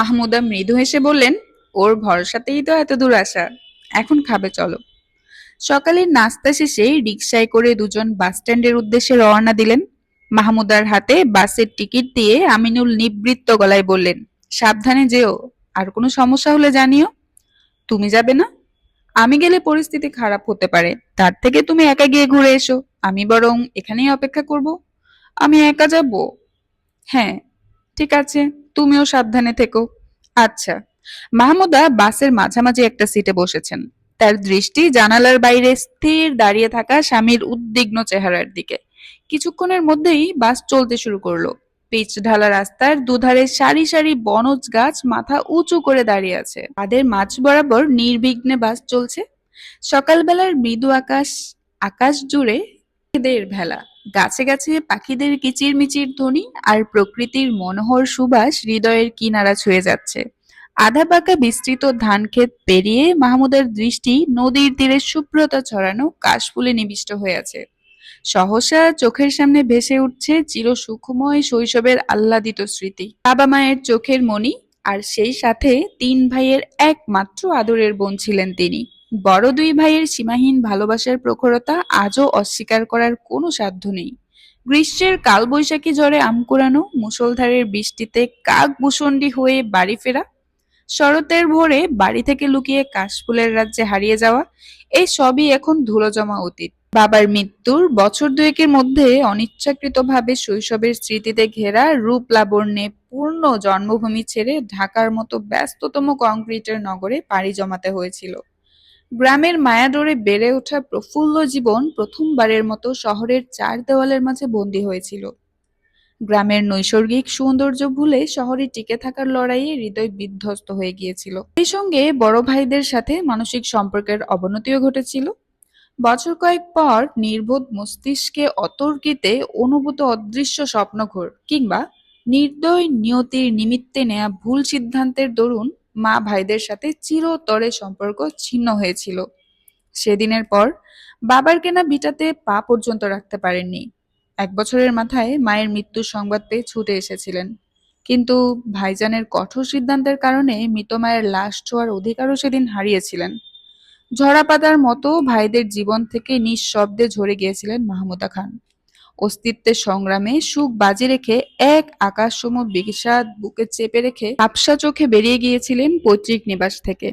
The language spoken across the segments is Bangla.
মাহমুদা মৃদু হেসে বললেন, ওর ভরসাতেই তো এত দূর আসা। এখন খাবে, চলো। সকালের নাস্তা শেষে রিক্সায় করে দুজন বাস স্ট্যান্ডের উদ্দেশ্যে রওনা দিলেন। মাহমুদার হাতে বাসের টিকিট দিয়ে আমিনুল নিবৃত্ত গলায় বললেন, সাবধানে যেও, আর কোনো সমস্যা হলে জানিও। তুমি যাবে না? আমি গেলে পরিস্থিতি খারাপ হতে পারে। তার থেকে তুমি একা গিয়ে ঘুরে এসো। আমি বরং এখানেই অপেক্ষা করব। আমি একা যাব? হ্যাঁ ঠিক আছে, তুমিও সাবধানে থেকো। আচ্ছা মাহমুদা বাসের মাঝামাঝি একটা সিটে বসেছেন। তার দৃষ্টি জানালার বাইরে স্থির দাঁড়িয়ে থাকা স্বামীর উদ্বিগ্ন চেহারার দিকে। কিছুক্ষণের মধ্যেই বাস চলতে শুরু করল। পিচ ঢালা রাস্তার দুধারে সারি সারি বনজ গাছ মাথা উঁচু করে দাঁড়িয়ে আছে। তাদের মাঝ বরাবর নির্বিঘ্নে বাস চলছে। সকালবেলার মৃদু আকাশ আকাশ জুড়ে ভেলা। গাছে গাছে পাখিদের কিচিরমিচির ধ্বনি আর প্রকৃতির মনোহর সুবাস হৃদয়ের কিনারা ছুঁয়ে যাচ্ছে। আধা পাকা বিস্তৃত ধান ক্ষেত পেরিয়ে মাহমুদের দৃষ্টি নদীর তীরে শুভ্রতা ছড়ানো কাশফুলে নিবিষ্ট হয়ে আছে। সহসা চোখের সামনে ভেসে উঠছে চির সুখময় শৈশবের আহ্লাদিত স্মৃতি। বাবা মায়ের চোখের মণি আর সেই সাথে তিন ভাইয়ের একমাত্র আদরের বোন ছিলেন তিনি। বড় দুই ভাইয়ের সীমাহীন ভালোবাসার প্রখরতা আজও অস্বীকার করার কোনো সাধ্য নেই। গ্রীষ্মের কালবৈশাখী জ্বরে আম কুড়ানো, মুষলধারের বৃষ্টিতে কাক ভূষণ্ডি হয়ে বাড়ি ফেরা, শরতের ভোরে বাড়ি থেকে লুকিয়ে কাশফুলের রাজ্যে হারিয়ে যাওয়া, এই সবই এখন ধুলো জমা অতীত। বাবার মৃত্যুর বছর দুয়েকের মধ্যে অনিচ্ছাকৃতভাবে শৈশবের স্মৃতিতে ঘেরা রূপ লাবণ্যে পূর্ণ জন্মভূমি ছেড়ে ঢাকার মতো ব্যস্ততম কংক্রিটের নগরে পাড়ি জমাতে হয়েছিল। গ্রামের মায়াডোরে বেড়ে ওঠা প্রফুল্ল জীবন প্রথমবারের মতো শহরের চার দেওয়ালের মাঝে বন্দী হয়েছিল। গ্রামের নৈসর্গিক সৌন্দর্য ভুলে শহরে টিকে থাকার লড়াইয়ে হৃদয় বিধ্বস্ত হয়ে গিয়েছিল। সেই সঙ্গে বড় ভাইদের সাথে মানসিক সম্পর্কের অবনতিও ঘটেছিল। বছর কয়েক পর নির্বোধ মস্তিষ্কে অতর্কিতে অনুভূত অদৃশ্য স্বপ্নঘোর কিংবা নির্দয় নিয়তির নিমিত্তে নেয়া ভুল সিদ্ধান্তের দরুন মা ভাইদের সাথে চিরতরে সম্পর্ক ছিন্ন হয়েছিল। সেদিনের পর বাবার কেনা ভিটাতে পা পর্যন্ত রাখতে পারেননি। এক বছরের মাথায় মায়ের মৃত্যুর সংবাদ পেয়ে ছুটে এসেছিলেন। কিন্তু ভাইজানের কঠোর সিদ্ধান্তের কারণে মৃত মায়ের লাশ ছোঁয়ার অধিকারও সেদিন হারিয়েছিলেন। ঝরাপাতার মতো ভাইদের জীবন থেকে নিঃশব্দে ঝরে গিয়েছিলেন মাহমুদা খান। অস্তিত্বের সংগ্রামে সুখ বাজি রেখে এক আকাশসম বিষাদ বুকে চেপে রেখে আবসা চোখে বেরিয়ে গিয়েছিলেন পৈতৃক নিবাস থেকে।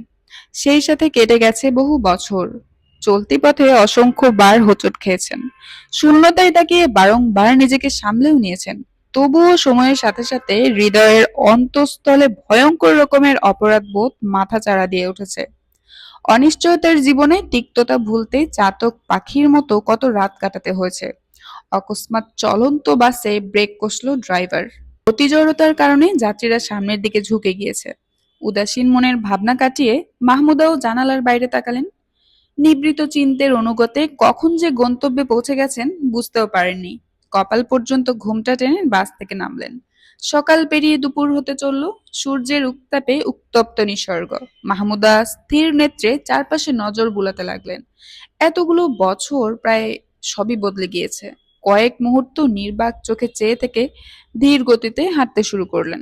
সেই সাথে কেটে গেছে বহু বছর। চলতি পথে অসংখ্য বার হোঁচট খেয়েছেন। শূন্যতায় তাকিয়ে বারংবার নিজেকে সামলেও নিয়েছেন। তবুও সময়ের সাথে সাথে হৃদয়ের অন্তঃস্থলে ভয়ঙ্কর রকমের অপরাধ বোধ মাথা চাড়া দিয়ে উঠেছে। অনিশ্চয়তার জীবনে তিক্ততা ভুলতে চাতক পাখির মতো কত রাত কাটাতে হয়েছে। অকস্মাৎ চলন্ত বাসে ব্রেক কষল ড্রাইভার। অতিজড়তার কারণে যাত্রীরা সামনের দিকে ঝুঁকে গিয়েছে। উদাসীন মনের ভাবনা কাটিয়ে মাহমুদাও জানালার বাইরে তাকালেন। নিবৃত চিন্তের অনুগতে কখন যে গন্তব্যে পৌঁছে গেছেন বুঝতেও পারেননি। কপাল পর্যন্ত ঘুমটা টেনে বাস থেকে নামলেন। সকাল পেরিয়ে দুপুর হতে চলল। সূর্যের উত্তাপে উত্তপ্ত নিসর্গ। মাহমুদা স্থির নেত্রে চারপাশে নজর বুলাতে লাগলেন। এতগুলো বছর প্রায় সবই বদলে গিয়েছে। কয়েক মুহূর্ত নির্বাক চোখে চেয়ে থেকে ধীর গতিতে হাঁটতে শুরু করলেন।